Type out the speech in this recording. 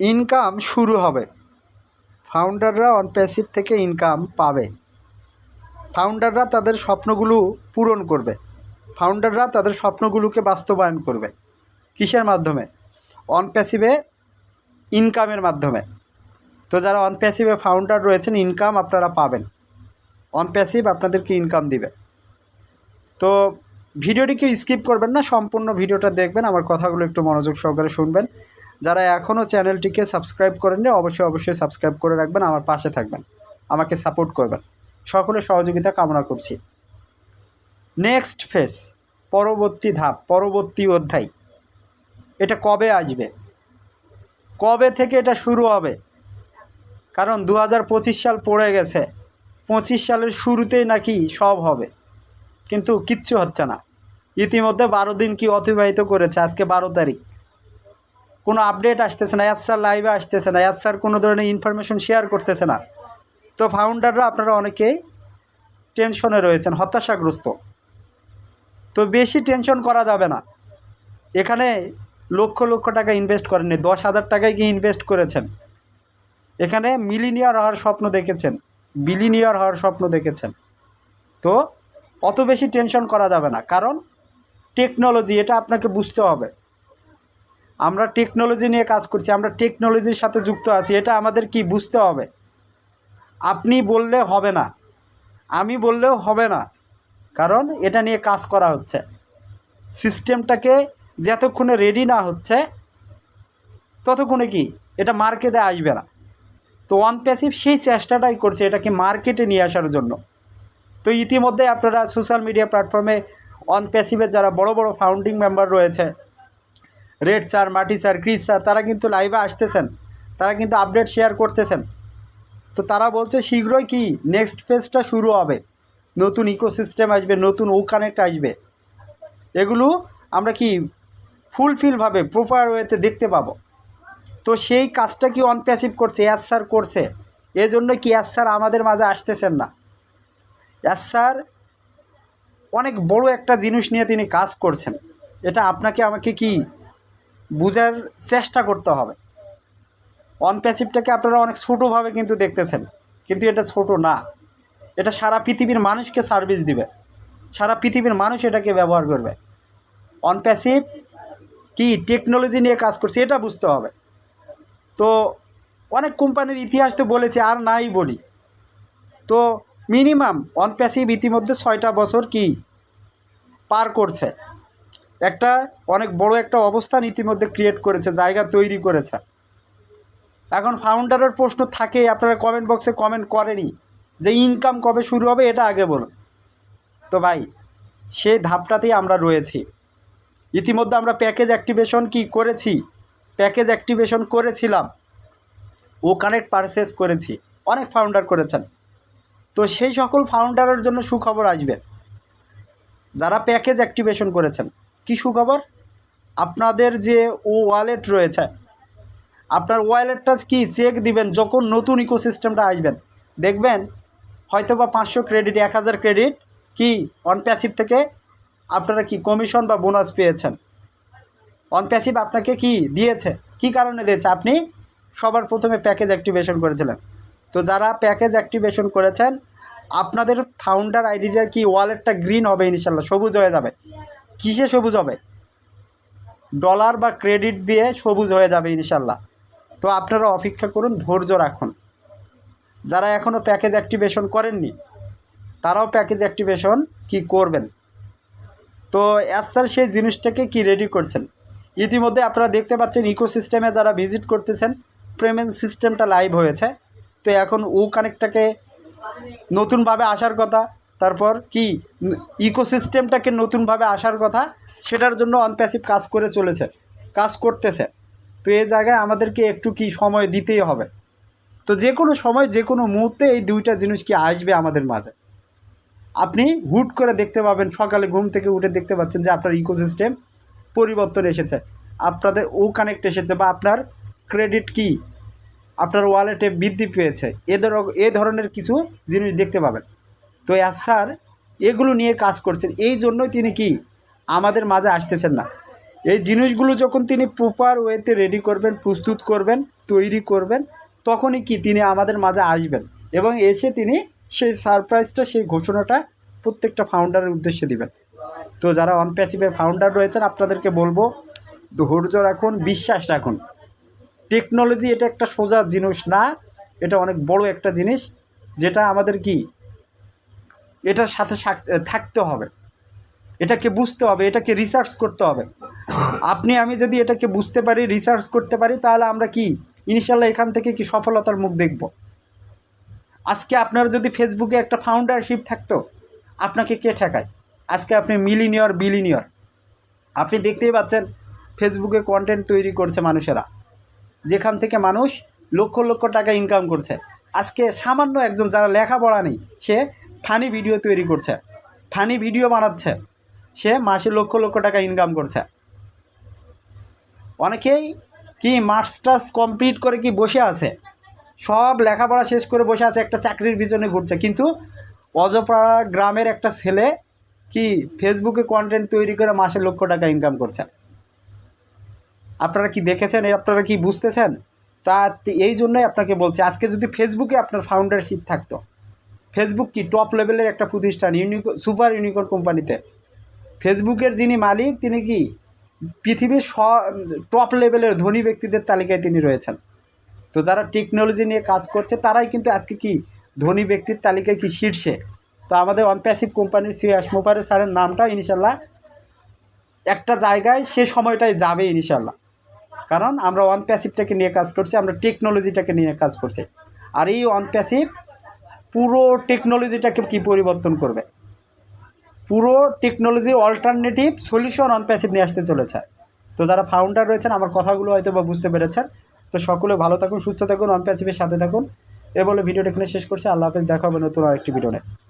Income শুরু হবে। ফাউন্ডাররা অন প্যাসিভ থেকে ইনকাম পাবে। ফাউন্ডাররা তাদের স্বপ্নগুলো পূরণ করবে। ফাউন্ডাররা তাদের স্বপ্নগুলোকে বাস্তবায়ন করবে। কিসের মাধ্যমে? অন প্যাসিভে ইনকামের মাধ্যমে। তো যারা অন প্যাসিভে ফাউন্ডার রয়েছেন, ইনকাম আপনারা পাবেন। অন প্যাসিভ আপনাদেরকে ইনকাম দিবে। তো ভিডিওটিকে স্কিপ করবেন না, সম্পূর্ণ ভিডিওটা দেখবেন, আমার কথাগুলো একটু মনোযোগ সহকারে শুনবেন। যারা এখনও চ্যানেলটিকে সাবস্ক্রাইব করেননি, অবশ্যই অবশ্যই সাবস্ক্রাইব করে রাখবেন, আমার পাশে থাকবেন, আমাকে সাপোর্ট করবেন। সকলের সহযোগিতা কামনা করছি। নেক্সট ফেস পরবর্তী ধাপ, পরবর্তী অধ্যায়। এটা কবে আসবে? কবে থেকে এটা শুরু হবে? কারণ দু হাজার পঁচিশ সাল পড়ে গেছে, পঁচিশ সালের শুরুতেই নাকি সব হবে। কিন্তু কিচ্ছু হচ্ছে না। ইতিমধ্যে বারো দিন কি অতিবাহিত করেছে? আজকে বারো তারিখ। কোনো আপডেট আসতেছে না এস স্যার লাইভে আসতেছে না এস স্যার কোনো ধরনের ইনফরমেশন শেয়ার করতেছে না। তো ফাউন্ডাররা আপনারা অনেকেই টেনশনে রয়েছেন, হতাশাগ্রস্ত। তো বেশি টেনশন করা যাবে না। এখানে লক্ষ লক্ষ টাকা ইনভেস্ট করেননি, দশ হাজার টাকায় গিয়ে ইনভেস্ট করেছেন। এখানে মিলিনিয়ার হওয়ার স্বপ্ন দেখেছেন বিলিনিয়ার হওয়ার স্বপ্ন দেখেছেন। তো অত বেশি টেনশন করা যাবে না, কারণ টেকনোলজি এটা আপনাকে বুঝতে হবে। আমরা টেকনোলজি নিয়ে কাজ করছি, আমরা টেকনোলজির সাথে যুক্ত আছি, এটা আমাদের কি বুঝতে হবে? আপনি বললে হবে না, আমি বললেও হবে না, কারণ এটা নিয়ে কাজ করা হচ্ছে। সিস্টেমটাকে যতক্ষণে রেডি না হচ্ছে, ততক্ষণে কি? এটা মার্কেটে আসবে না। তো ওয়ান প্যাসিভ সেই চেষ্টাটাই করছে, এটাকে মার্কেটে নিয়ে আসার জন্য। তো ইতিমধ্যে আপনারা সোশ্যাল মিডিয়া প্ল্যাটফর্মে অন প্যাসিভের যারা বড় বড় ফাউন্ডিং মেম্বার রয়েছে Red sir Matty sir Chris sir তারা কিন্তু লাইভে আসতেছেন। তারা কিন্তু আপডেট শেয়ার করতেছেন। তো তারা বলছে, শীঘ্রই কি নেক্সট ফেজটা শুরু হবে। নতুন ইকোসিস্টেম আসবে, নতুন ও কানেক্ট আসবে। এগুলো আমরা কি ফুলফিলভাবে প্রপার ওয়েতে দেখতে পাবো। তো সেই কাজটা কি অনপ্যাসিভ করছে? অ্যাস স্যার করছে। এজন্য কি অ্যাস স্যার আমাদের মাঝে আসতেছেন না। অ্যাস স্যার অনেক বড় একটা জিনিস নিয়ে তিনি কাজ করছেন। এটা আপনাকে আমাকে কি বোঝার চেষ্টা করতে হবে। অন প্যাসিভটাকে আপনারা অনেক ছোটোভাবে কিন্তু দেখতেছেন, কিন্তু এটা ছোট না। এটা সারা পৃথিবীর মানুষকে সার্ভিস দিবে। সারা পৃথিবীর মানুষ এটাকে ব্যবহার করবে। অন প্যাসিভ কি টেকনোলজি নিয়ে কাজ করছে এটা বুঝতে হবে। তো অনেক কোম্পানির ইতিহাস তো বলেছে, আর নাই বলি। তো মিনিমাম অন প্যাসিভ ইতিমধ্যে ছয়টা বছর কি পার করছে। একটা অনেক বড় একটা অবস্থান ইতিমধ্যে ক্রিয়েট করেছে, জায়গা তৈরি করেছে। এখন ফাউন্ডারের প্রশ্ন থাকে, আপনারা কমেন্ট বক্সে কমেন্ট করেনি যে ইনকাম কবে শুরু হবে, এটা আগে বলুন। তো ভাই সেই ধাপটাতেই আমরা রয়েছি। ইতিমধ্যে আমরা প্যাকেজ অ্যাক্টিভেশন কি করেছি? প্যাকেজ অ্যাক্টিভেশন করেছিলাম। ও কানেক্ট পারচেস করেছি। অনেক ফাউন্ডার করেছেন। তো সেই সকল ফাউন্ডারের জন্য সুখবর আসবে। যারা প্যাকেজ অ্যাক্টিভেশন করেছেন কি সুখবর? আপনাদের যে ও ওয়ালেট রয়েছে, আপনার ওয়ালেটটা কি চেক দিবেন যখন নতুন ইকোসিস্টেমটা আসবেন? দেখবেন হয়তো বা পাঁচশো ক্রেডিট এক হাজার ক্রেডিট কি অন প্যাসিভ থেকে আপনারা কি কমিশন বা বোনাস পেয়েছেন? অন প্যাসিভ আপনাকে কি দিয়েছে? কি কারণে দিয়েছে? আপনি সবার প্রথমে প্যাকেজ অ্যাক্টিভেশন করেছিলেন। তো যারা প্যাকেজ অ্যাক্টিভেশন করেছেন, আপনাদের ফাউন্ডার আইডিটা কি ওয়ালেটটা গ্রিন হবে ইনশাল্লাহ, সবুজ হয়ে যাবে। কিসে সবুজ হবে? ডলার বা ক্রেডিট দিয়ে সবুজ হয়ে যাবে ইনশাল্লাহ তো আপনারা অপেক্ষা করুন, ধৈর্য রাখুন। যারা এখনও প্যাকেজ অ্যাক্টিভেশন করেননি, তারাও প্যাকেজ অ্যাক্টিভেশন কি করবেন? তো স্যার সেই জিনিসটাকে কি রেডি করছেন? ইতিমধ্যে আপনারা দেখতে পাচ্ছেন ইকোসিস্টেমে যারা ভিজিট করতেছেন পেমেন্ট সিস্টেমটা লাইভ হয়েছে। তো এখন ও কানেক্টটাকে নতুনভাবে আসার কথা তারপর কি ইকোসিস্টেমটাকে নতুনভাবে আসার কথা, সেটার জন্য অনপ্যাসিভ কাজ করে চলেছে, কাজ করতেছে। তো এ জায়গায় আমাদেরকে একটু কি সময় দিতেই হবে। তো যে কোনো সময়, যে কোনো মুহূর্তে এই দুইটা জিনিস কি আসবে আমাদের মাঝে। আপনি হুট করে দেখতে পাবেন, সকালে ঘুম থেকে উঠে দেখতে পাচ্ছেন যে আপনার ইকোসিস্টেম পরিবর্তন এসেছে। আপনাদের ও কানেক্ট এসেছে বা আপনার ক্রেডিট কি, আপনার ওয়ালেটে বৃদ্ধি পেয়েছে। এ ধর, এ ধরনের কিছু জিনিস দেখতে পাবেন। তো অ্যাজ স্যার, এগুলো নিয়ে কাজ করছেন। এই জন্যই তিনি কি আমাদের মাঝে আসতেছেন না। এই জিনিসগুলো যখন তিনি প্রপার ওয়েতে রেডি করবেন, প্রস্তুত করবেন, তৈরি করবেন, তখনই কি তিনি আমাদের মাঝে আসবেন এবং এসে তিনি সেই সারপ্রাইজটা সেই ঘোষণাটা প্রত্যেকটা ফাউন্ডারের উদ্দেশ্যে দিবেন। তো যারা অন প্যাসিভের ফাউন্ডার রয়েছেন, আপনাদেরকে বলব, ধৈর্য রাখুন, বিশ্বাস রাখুন। টেকনোলজি এটা একটা সোজা জিনিস না, এটা অনেক বড় একটা জিনিস, যেটা আমাদের কি এটার সাথে থাকতে হবে। এটাকে বুঝতে হবে, এটাকে রিসার্চ করতে হবে। আপনি, আমি যদি এটাকে বুঝতে পারি রিসার্চ করতে পারি, তাহলে আমরা কি? ইনশাল্লাহ এখান থেকে কি সফলতার মুখ দেখব। আজকে আপনার যদি ফেসবুকে একটা ফাউন্ডারশিপ থাকতো, আপনাকে কে ঠেকায়? আজকে আপনি মিলিনিয়র বিলিনিয়র আপনি দেখতেই পাচ্ছেন ফেসবুকে কন্টেন্ট তৈরি করছে মানুষেরা। যেখান থেকে মানুষ লক্ষ লক্ষ টাকা ইনকাম করছে। আজকে সামান্য একজন, যারা লেখাপড়া নেই, সে ফানি ভিডিও তৈরি করছে। ফানি ভিডিও বানাচ্ছে। সে মাসে লক্ষ লক্ষ টাকা ইনকাম করছে। অনেকেই কি মাস্টার্স কমপ্লিট করে কি বসে আছে? সব লেখাপড়া শেষ করে বসে আছে, একটা চাকরির পিছনে ঘুরছে। কিন্তু অজপাড়া গ্রামের একটা ছেলে কি ফেসবুকে কন্টেন্ট তৈরি করে মাসে লক্ষ টাকা ইনকাম করছে? আপনারা কি দেখেছেন? আপনারা কি বুঝতেছেন? তা এই জন্যই আপনাকে বলছি, আজকে যদি ফেসবুকে আপনার ফাউন্ডারশিপ থাকতো ফেসবুক কি টপ লেভেলের একটা প্রতিষ্ঠান ইউনিক সুপার ইউনিকর্ন কোম্পানিতে। ফেসবুকের যিনি মালিক, তিনি কি? পৃথিবীর স টপ লেভেলের ধনী ব্যক্তিদের তালিকায় তিনি রয়েছেন। তো যারা টেকনোলজি নিয়ে কাজ করছে, তারাই কিন্তু আজকে কি ধনী ব্যক্তির তালিকায় কি শীর্ষে তো আমাদের অনপ্যাসিভ কোম্পানির সি মোপারে স্যারের নামটা ইনশাল্লাহ একটা জায়গায় সে সময়টায় যাবে ইনশাল্লাহ কারণ আমরা ওয়ান প্যাসিভটাকে নিয়ে কাজ করছি, আমরা টেকনোলজিটাকে নিয়ে কাজ করছি। আর এই ওয়ান প্যাসিভ পুরো টেকনোলজিটাকে কি পরিবর্তন করবে? পুরো technology alternative solution on passive নিয়ে আসতে চলেছে। তো যারা ফাউন্ডার রয়েছেন, আমার কথাগুলো হয়তো বা বুঝতে পেরেছেন। তো সকলে ভালো থাকুন, সুস্থ থাকুন অন প্যাসিভের সাথে থাকুন। এ বলে ভিডিওটা এখানে শেষ করছে। আল্লাহ হাফেজ, দেখা হবে নতুন আরেকটি ভিডিও নিয়ে।